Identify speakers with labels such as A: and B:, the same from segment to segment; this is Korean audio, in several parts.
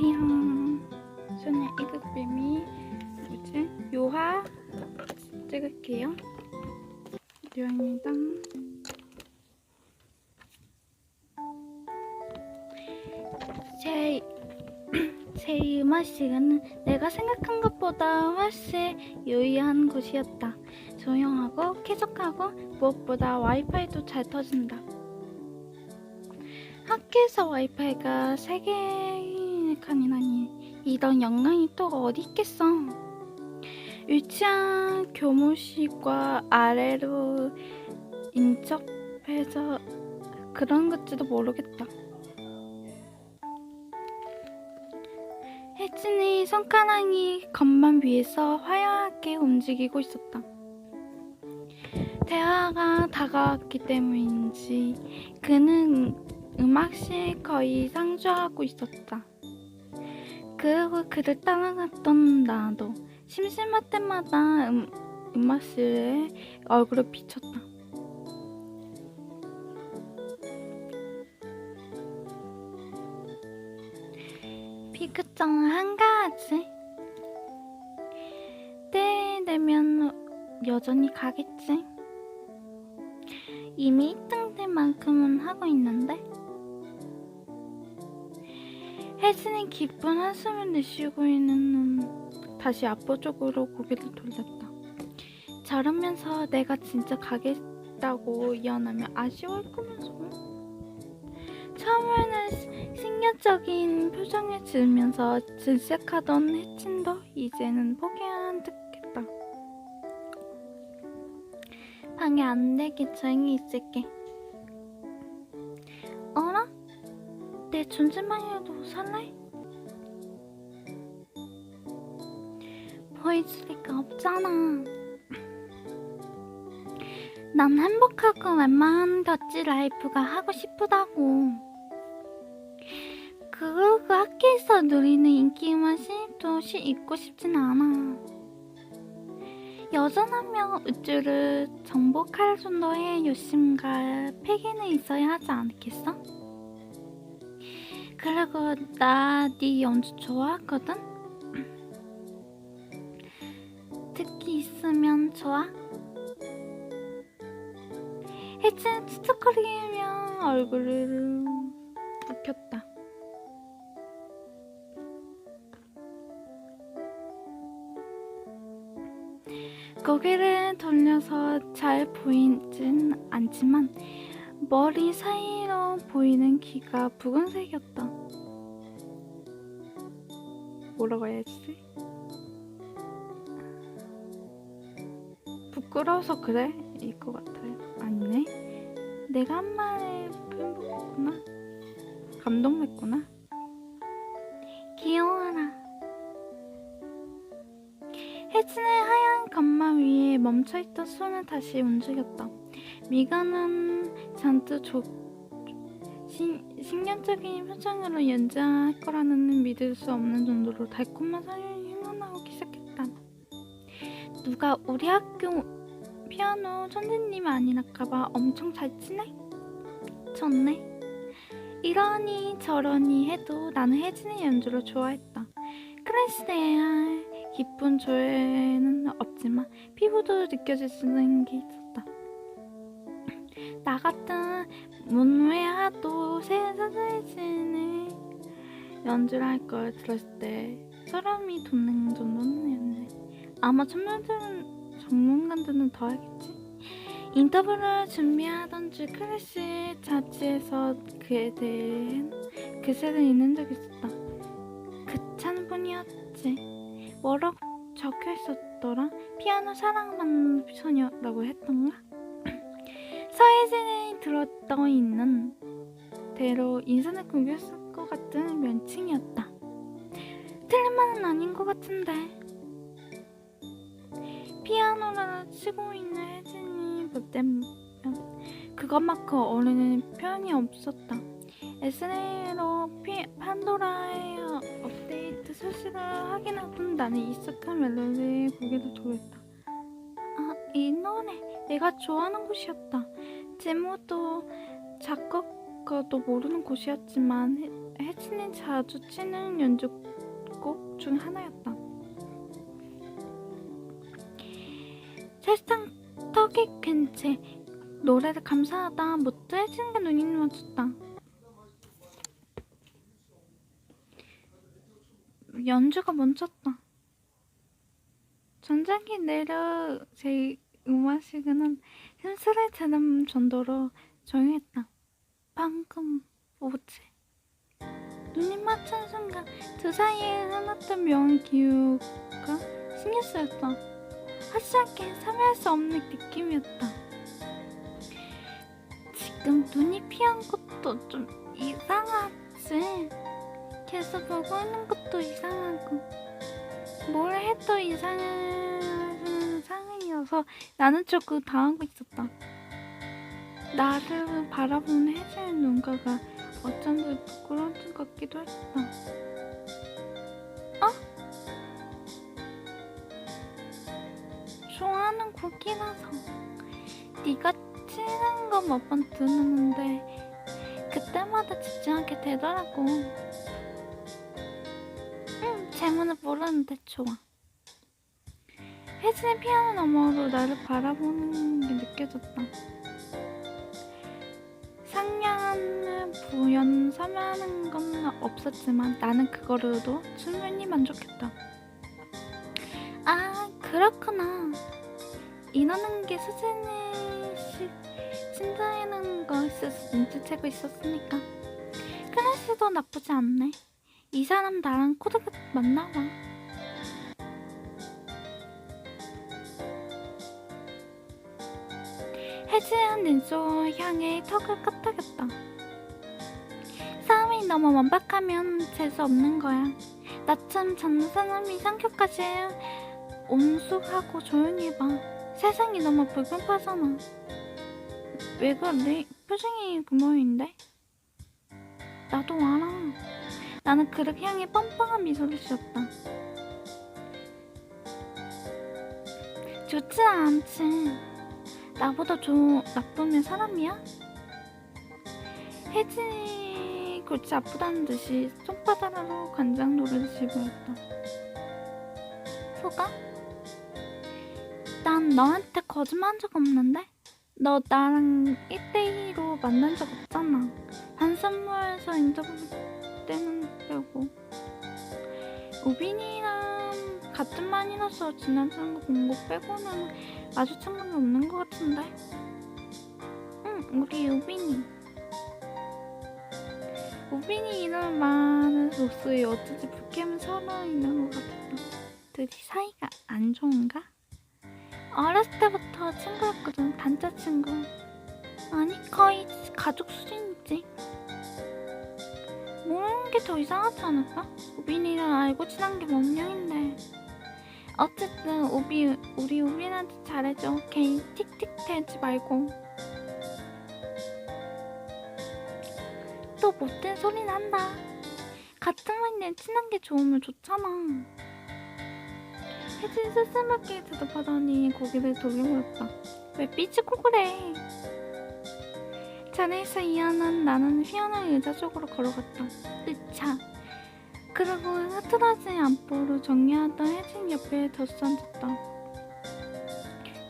A: 안녕하세요. 저는 이극뱀이 뭐지? 요하 찍을게요. 요입니다. 제, 제 음악 시간은 내가 생각한 것보다 훨씬 유의한 곳이었다. 조용하고 쾌적하고 무엇보다 와이파이도 잘 터진다. 학교에서 와이파이가 3개 칸이라니 이런 영광이 또 어디 있겠어. 유치한 교무실과 아래로 인접해서 그런 것지도 모르겠다. 혜진이 손가락이 건반 위에서 화려하게 움직이고 있었다. 대화가 다가왔기 때문인지 그는 음악실 거의 상주하고 있었다. 그리고 그를 따라갔던 나도 심심할 때마다 음, 음악실에 얼굴을 비쳤다. 비크정은 한가하지. 때 되면 여전히 가겠지. 이미 1등 될 만큼은 하고 있는데. 혜진이 기쁜 한숨을 내쉬고 있는 눈 다시 앞보 쪽으로 고개를 돌렸다. 저러면서 내가 진짜 가겠다고 예언하면 아쉬울 거면서 처음에는 시- 신경적인 표정을 지으면서 질색하던 혜진도 이제는 포기한 듯했다. 방해 안 되게 조용히 있을게. 존재만이라도 살래? 보여줄 리가 없잖아. 난 행복하고 웬만한 더치 라이프가 하고 싶다고. 그리고 학교에서 누리는 인기만 신입도 시 잊고 싶진 않아. 여전하며 우주를 정복할 정도의 욕심과 패기는 있어야 하지 않겠어? 그리고 나 네 연주 좋아하거든? 듣기 있으면 좋아? 혜진 치트거리며 얼굴을 붉혔다. 머리 사이로 보이는 귀가 붉은색이었다. 뭐라고 해야지? 부끄러워서 그래? 일 것 같아요. 아니네. 내가 한 말에 표현했구나. 감동했구나. 귀여워라. 혜진의 하얀 건만 위에 멈춰있던 손을 다시 움직였다. 미간은 잔뜩 조, 신, 신경적인 표정으로 연주할 거라는 믿을 수 없는 정도로 달콤한 사연이 흘러나오기 시작했다. 누가 우리 학교 피아노 선생님 아니랄까봐 엄청 잘 치네? 좋네. 이러니 저러니 해도 나는 혜진의 연주를 좋아했다. 클래스대야 기쁜 조회는 없지만 피부도 느껴질 수 있는 게 있었다. 나 같은 문외하도 새사슬진의 연주를 할 걸 들었을 때 소름이 돋는 정도는 아마 전문들은 전문가들은 더 알겠지. 인터뷰를 준비하던 중 클래스 잡지에서 그에 대한 글쎄를 읽는 적이 있었다. 그찬 분이었지. 뭐라고 적혀 있었더라? 피아노 사랑받는 소녀라고 했던가? 서예진이 들었떠 있는 대로 인사를 구겼을 것 같은 면칭이었다. 틀린 말은 아닌 것 같은데. 피아노를 치고 있는 혜진이 볼 때면 그것만큼 어울리는 표현이 없었다. SNS로 피, 판도라의 업데이트 소식을 확인하던 나는 익숙한 멜로디에 고개를 돌렸다. 아, 이 노래 내가 좋아하는 곳이었다. 제목도 작곡 아무도 모르는 곳이었지만 해- 혜진이 자주 치는 연주곡 중 하나였다. 세상 턱이 괜찮 노래를 감사하다 못해 혜진이가 눈이 맞췄다. 연주가 멈췄다. 전자기 내려 제 음악 시간은 샘스레처럼 정도로 조용했다. 방금 뭐지? 눈이 맞춘 순간 두 사이에 흘렀던 명의 기후가 신경 쓰였다. 확실하게 참여할 수 없는 느낌이었다. 지금 눈이 피한 것도 좀 이상하지? 계속 보고 있는 것도 이상하고 뭘 해도 이상한 상황이어서 나는 조금 당하고 있었다. 나를 바라보는 혜진의 눈가가 어쩐지 부끄러운 것 같기도 했다. 어? 좋아하는 곡이라서 네가 치는 거 몇번 듣는데 그때마다 집중하게 되더라고. 응, 제문을 모르는데 좋아. 혜진의 피아노 너머로 나를 바라보는 게 느껴졌다. 상냥함을 부연 삼하는 건 없었지만 나는 그거로도 충분히 만족했다. 아, 그렇구나. 이러는 게 수진이 거 있어서 눈치채고 있었으니까. 클래스도 나쁘지 않네. 이 사람 나랑 코드가 맞나 봐. 해지한 눈썹 향해 턱을 까딱였다. 싸움이 너무 완박하면 재수 없는 거야. 나참 잡는 사람이 상처까지 온숙하고 조용히 해봐. 세상이 너무 불편하잖아. 왜 그래? 표정이 그 모양인데? 나도 알아. 나는 그를 향해 뻔뻔한 미소를 지었다. 좋지 않지. 나보다 좀 나쁘면 사람이야? 혜진이 골치 아프다는 듯이 손바닥으로 간장노래를 집어였다. 소가? 난 너한테 거짓말한 적 없는데? 너 나랑 1대2로 만난 적 없잖아. 반선물에서 인터뷰 때는 빼고. 우빈이랑 같은 반이라서 지나치는 거 본 거 빼고는 마주친 건 없는 것 같은데? 응, 우리 우빈이. 우빈이 이런 많은 목소리 어쩐지 불쾌함을 서로 있는 것 같았다. 둘이 사이가 안 좋은가? 어렸을 때부터 친구였거든, 단짝 친구. 아니, 거의 가족 수준이지. 모르는 게 더 이상하지 않을까? 우빈이랑 알고 지난 게몇 년인데. 어쨌든 우비 우리 우빈한테 잘해줘. 괜히 틱틱 대지 말고. 또 못된 소리 난다. 같은 반인데 친한 게 좋으면 좋잖아. 혜진 스스럽게 대답하더니 고개를 돌려보였다. 왜 삐지고 그래? 자리에서 이하는 나는 휘어난 의자 쪽으로 걸어갔다. 으차. 그리고 흐트러진 안보를 정리하던 혜진 옆에 덧앉았다.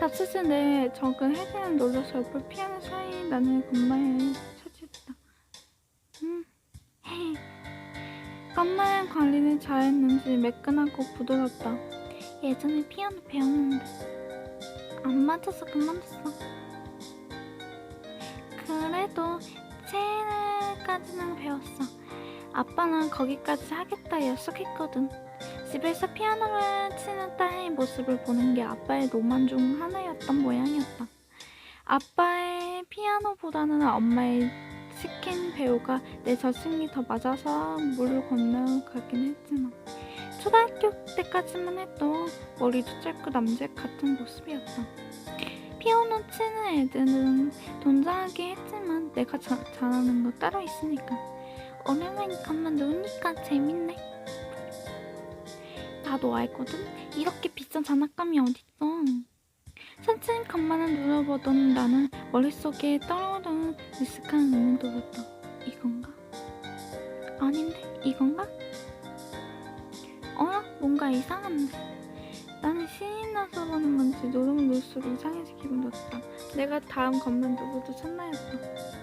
A: 답수진 내 적은 혜진을 놀려서 옆을 피하는 사이 나는 건마를 차지했다. 음, 헤. 건마의 관리를 잘했는지 매끈하고 부드럽다. 예전에 피아노 배웠는데 안 맞아서 그만뒀어. 그래도 체일까지는 배웠어. 아빠는 거기까지 하겠다 약속했거든. 집에서 피아노를 치는 딸의 모습을 보는 게 아빠의 로만 중 하나였던 모양이었다. 아빠의 피아노보다는 엄마의 치킨 배우가 내 저승이 더 맞아서 물을 건너가긴 했지만 초등학교 때까지만 해도 머리도 짧고 남자 같은 모습이었다. 피아노 치는 애들은 동작하게 했지만 내가 자, 잘하는 거 따로 있으니까 오랜만이니까만 노니까 재밌네. 나도 알거든. 이렇게 비싼 장난감이 어딨어. 천천히 간만에 눌러보던 나는 머릿속에 떠오르는 미숙한 의문도 들었다. 이건가? 아닌데 이건가? 어? 뭔가 이상한데 나는 신이 나서 보는 건지 누르면 누를수록 이상해서 기분 좋다 내가 다음 건만 누구도 첫나였다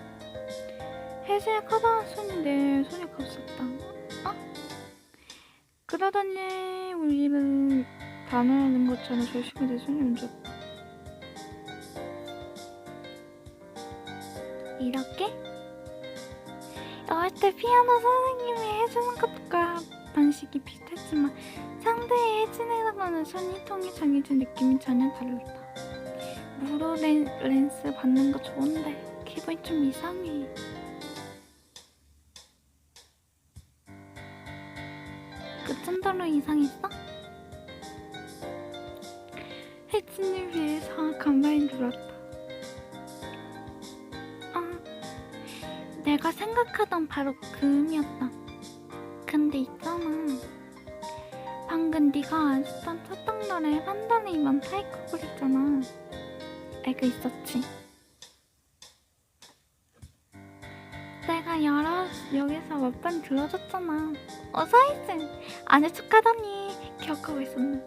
A: 해수의 커다란 손이 내 손에 겹쳤다 어? 그러더니 우리를 단호하는 것처럼 조심히 내 손에 얹었다 이렇게? 어릴 때 피아노 선생님이 해주는 것과 방식이 비슷했지만 상대의 해지내다가는 손이 통해 정해진 느낌이 전혀 달랐다. 무료 렌, 렌스 받는 거 좋은데 기분이 좀 이상해. 그 정도로 이상 했어? 혜진을 위해서 가만히 눌렀다. 아, 내가 생각하던 바로 그 음이었다. 근데 있잖아. 방금 네가 안 쓰던 쳤던 노래 판단에 이만 타이커볼 있잖아. 알고 있었지? 내가 여러 여기서 몇 번 들어줬잖아. 어서 혜진. 아내 축하더니 기억하고 있었네.